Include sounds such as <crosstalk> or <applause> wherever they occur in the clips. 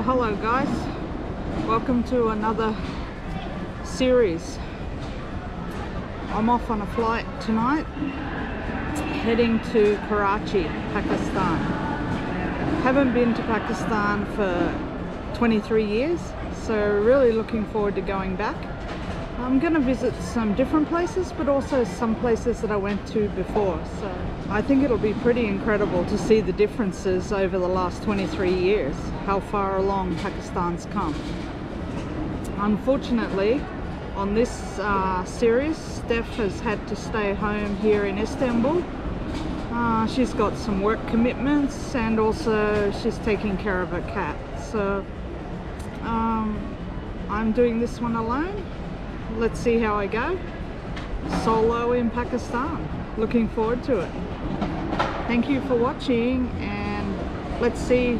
Well, hello guys. Welcome to another series. I'm off on a flight tonight, heading to Karachi, Pakistan. Haven't been to Pakistan for 23 years, so really looking forward to going back. I'm going to visit some different places, but also some places that I went to before. So I think it'll be pretty incredible to see the differences over the last 23 years, how far along Pakistan's come. Unfortunately, on this uh, series, Steph has had to stay home here in Istanbul. Uh, she's got some work commitments and also she's taking care of her cat. So um, I'm doing this one alone let's see how I go. Solo in Pakistan. Looking forward to it. Thank you for watching and let's see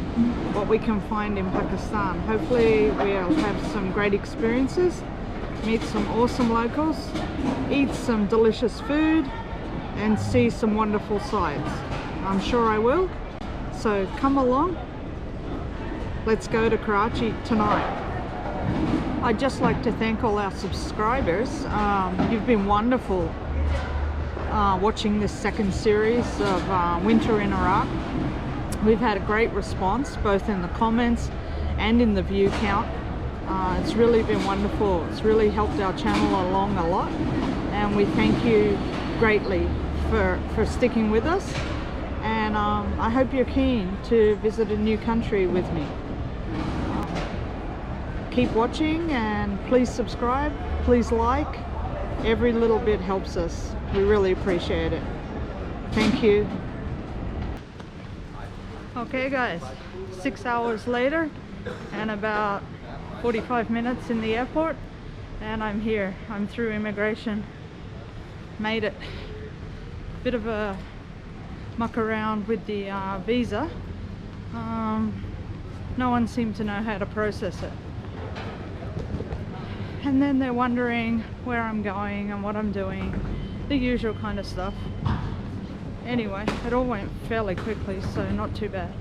what we can find in Pakistan. Hopefully we'll have some great experiences, meet some awesome locals, eat some delicious food and see some wonderful sights. I'm sure I will. So come along. Let's go to Karachi tonight. I'd just like to thank all our subscribers. Um, you've been wonderful uh, watching this second series of uh, Winter in Iraq. We've had a great response both in the comments and in the view count. Uh, it's really been wonderful. It's really helped our channel along a lot and we thank you greatly for, for sticking with us and um, I hope you're keen to visit a new country with me keep watching and please subscribe please like. Every little bit helps us. We really appreciate it. Thank you. Okay guys. Six hours later and about 45 minutes in the airport and I'm here. I'm through immigration. Made it. Bit of a muck around with the uh, visa. Um, no one seemed to know how to process it and then they're wondering where I'm going and what I'm doing the usual kind of stuff. Anyway it all went fairly quickly so not too bad.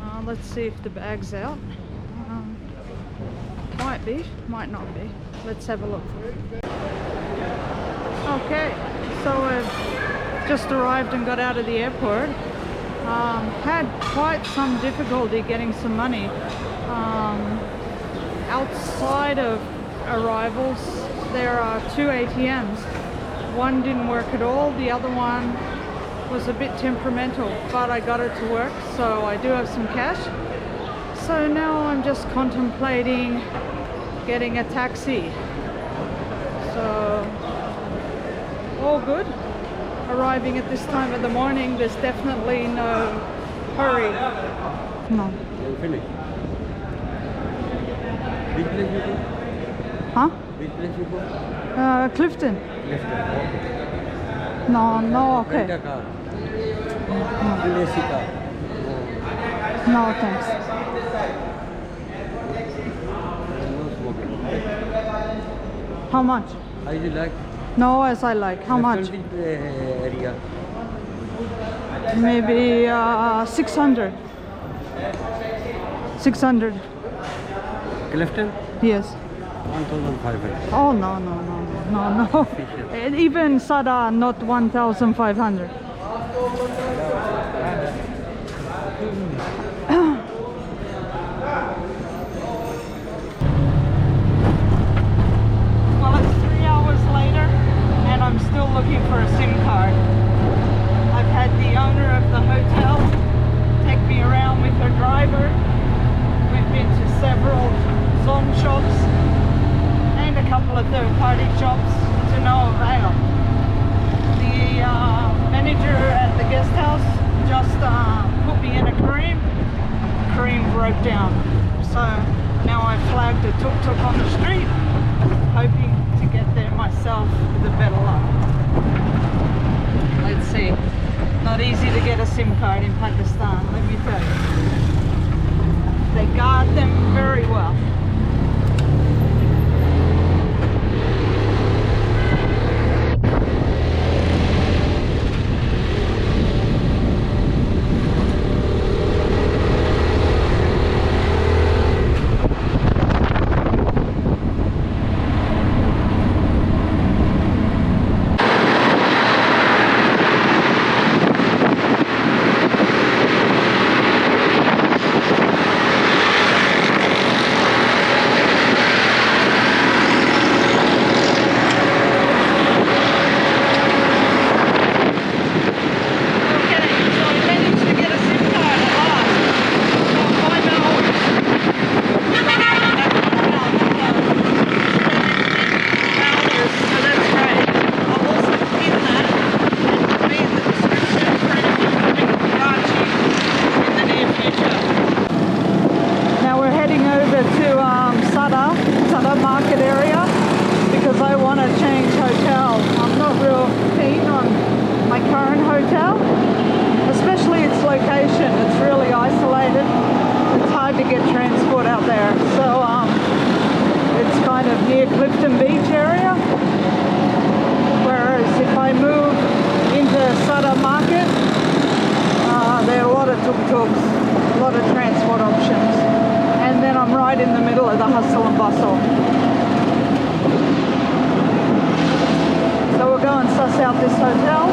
Uh, let's see if the bag's out. Um, might be might not be. Let's have a look. Okay so I've just arrived and got out of the airport. Um, had quite some difficulty getting some money um, outside of arrivals there are two ATMs one didn't work at all the other one was a bit temperamental but I got it to work so I do have some cash. So now I'm just contemplating getting a taxi. So all good. Arriving at this time of the morning there's definitely no hurry. No Huh? Which place you go? Uh, Clifton. Clifton, okay. No, no, okay. Rent a car. AC car. No. no, thanks. No smoking. How much? How you like? No, as I like. How much? area. Maybe uh, 600. 600. Clifton? Yes. 1,500. Oh, no, no, no, no, no. Even Sada, not 1,500. well, it's three hours later, and I'm still looking for a SIM card. I've had the owner of the hotel near Clifton Beach area. Whereas if I move into Sada Market, uh, there are a lot of tuk-tuks, a lot of transport options. And then I'm right in the middle of the hustle and bustle. So we'll go and suss out this hotel,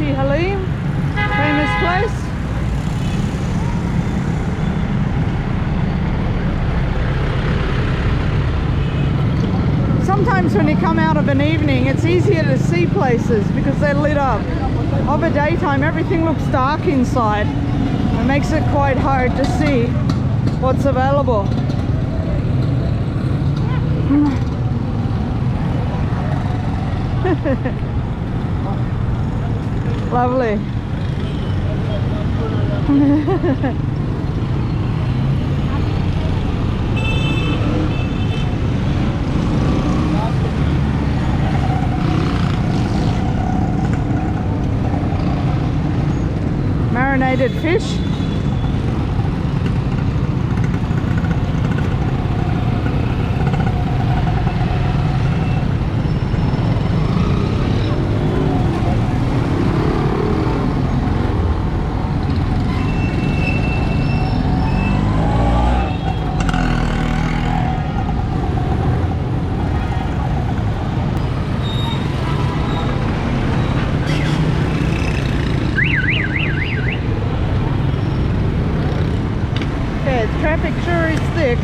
Karachi Halim, famous place. Sometimes when you come out of an evening, it's easier to see places because they're lit up. Of a daytime, everything looks dark inside. It makes it quite hard to see what's available. <laughs> Lovely. <laughs> Marinated fish. Yeah, the traffic sure is thick.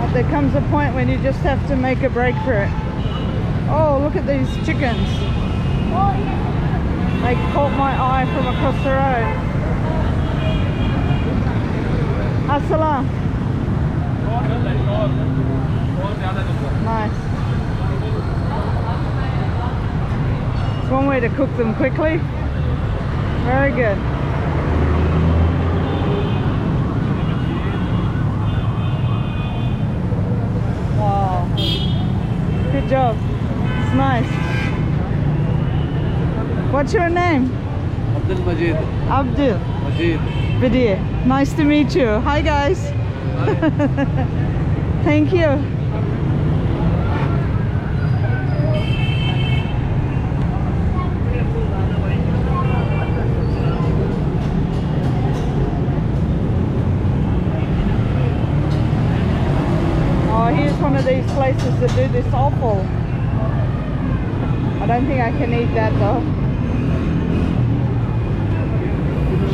But there comes a point when you just have to make a break for it. Oh, look at these chickens. They caught my eye from across the road. Assalam. Nice. It's one way to cook them quickly. Very good. Wow. Good job. It's nice. What's your name? Abdul Majid. Abdul. Majid. Vidya. Nice to meet you. Hi guys. <laughs> Thank you. Oh, here's one of these places that do this awful. I don't think I can eat that though.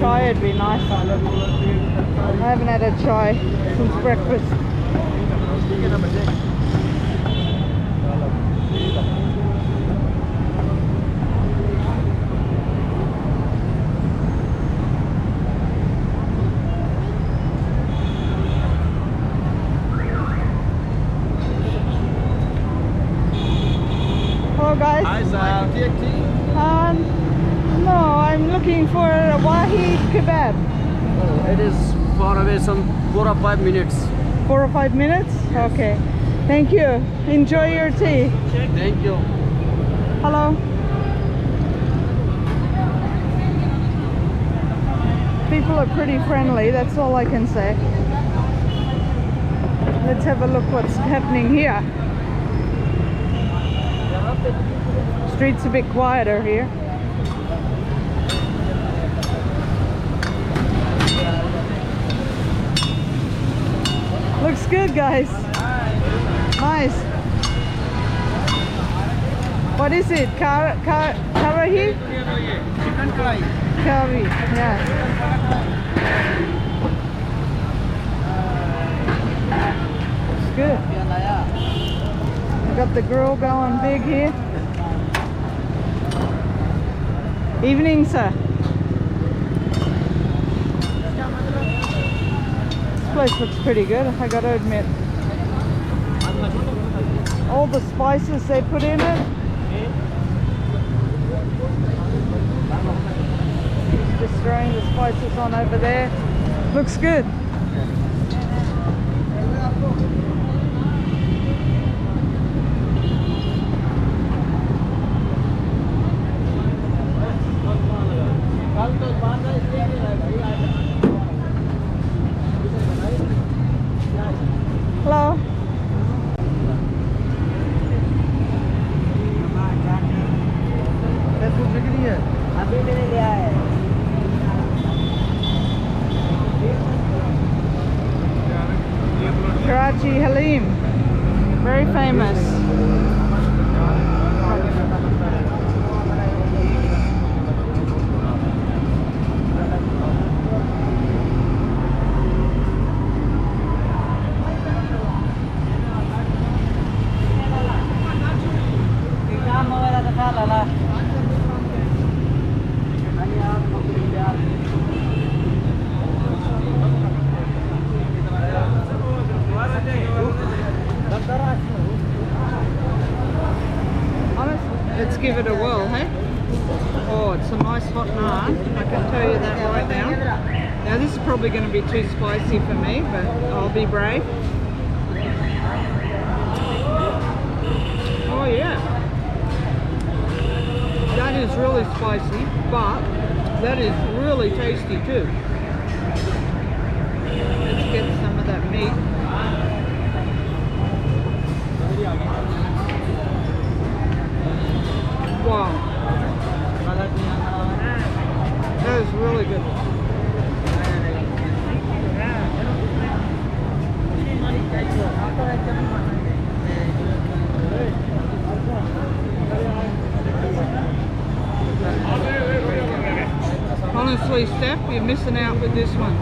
Chai would be nice. I haven't had a chai since breakfast. Hello guys. Um, no, I'm looking for a wahi kebab. It is far away, some four or five minutes. Four or five minutes? Okay. Thank you. Enjoy your tea. Thank you. Hello. People are pretty friendly, that's all I can say. Let's have a look what's happening here. Street's a bit quieter here. Looks good, guys. Nice. What is it? Kar kar karahi? Curry. Yeah. It's good. We got the grill going big here. Evening, sir. Place looks pretty good, I gotta admit. All the spices they put in it. Just throwing the spices on over there. Looks good. Spicy, but that is really tasty too. Let's get some of that meat. Wow. That is really good. Honestly, Steph, you're missing out with this one.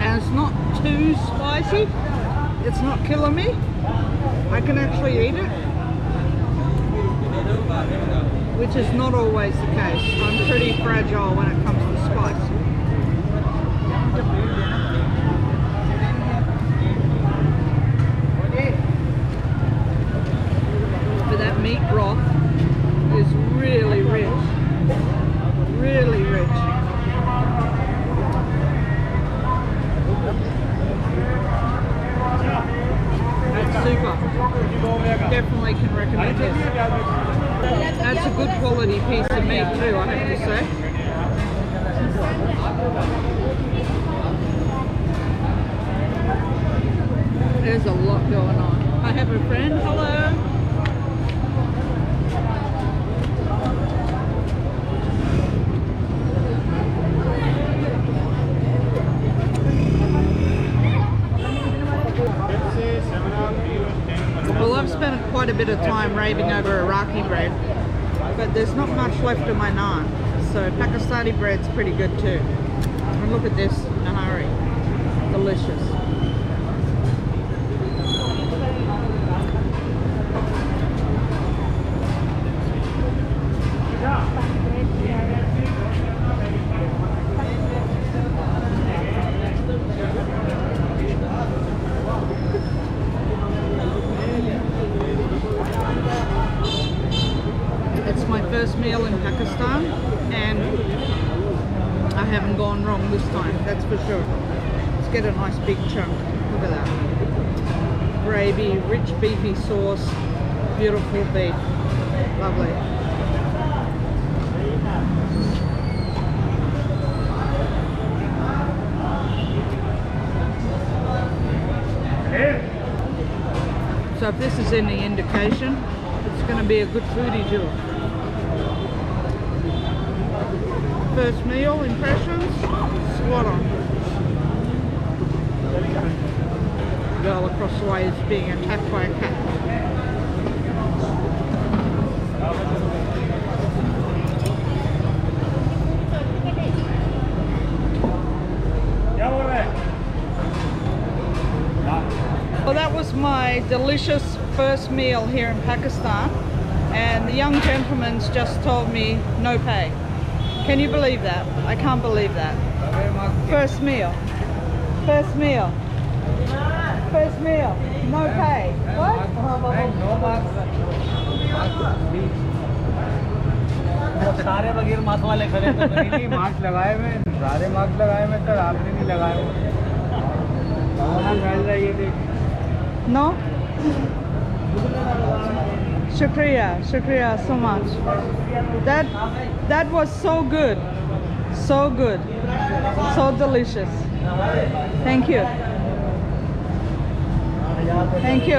And it's not too spicy. It's not killing me. I can actually eat it. Which is not always the case. I'm pretty fragile when it comes to spice. But that meat broth is really rich. Really rich. That's super. Definitely can recommend this. That's a good quality piece of meat I have to say. There's a lot going on. I have a friend. Hello. Well, I've spent quite a bit of time raving over Iraqi bread, but there's not much left of my naan. So Pakistani bread's pretty good too. And look at this nahari, delicious. It's my first meal in Pakistan and I haven't gone wrong this time, that's for sure. Let's get a nice big chunk. Look at that. Gravy, rich beefy sauce, beautiful beef. Lovely. So if this is any indication, it's going to be a good foodie tour. First meal, impressions, spot on. Girl across the way is being attacked by a cat. Well, that was my delicious first meal here in Pakistan, and the young gentleman's just told me no pay. Can you believe that? I can't believe that. First meal. First meal. First meal. No pay. What? सारे बगैर mask वाले खड़े थे नहीं mask लगाए हुए हैं, सारे मास्क लगाए हुए हैं, सर आपने नहीं लगाए हुए। कोरोना फैल रहा है ये देख No? Shukriya, shukriya so much. That that was so good. So good. So delicious. Thank you. Thank you.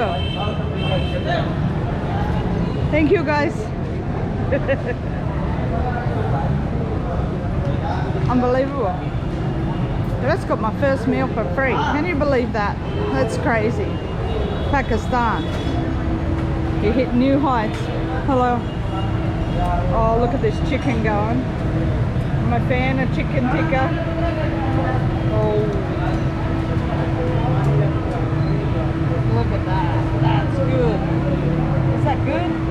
Thank you guys. <laughs> Unbelievable. Just got my first meal for free. Can you believe that? That's crazy. Pakistan. You hit new heights. Hello. Oh, look at this chicken going. I'm a fan of chicken tikka. Oh. Look at that. That's good. Is that good?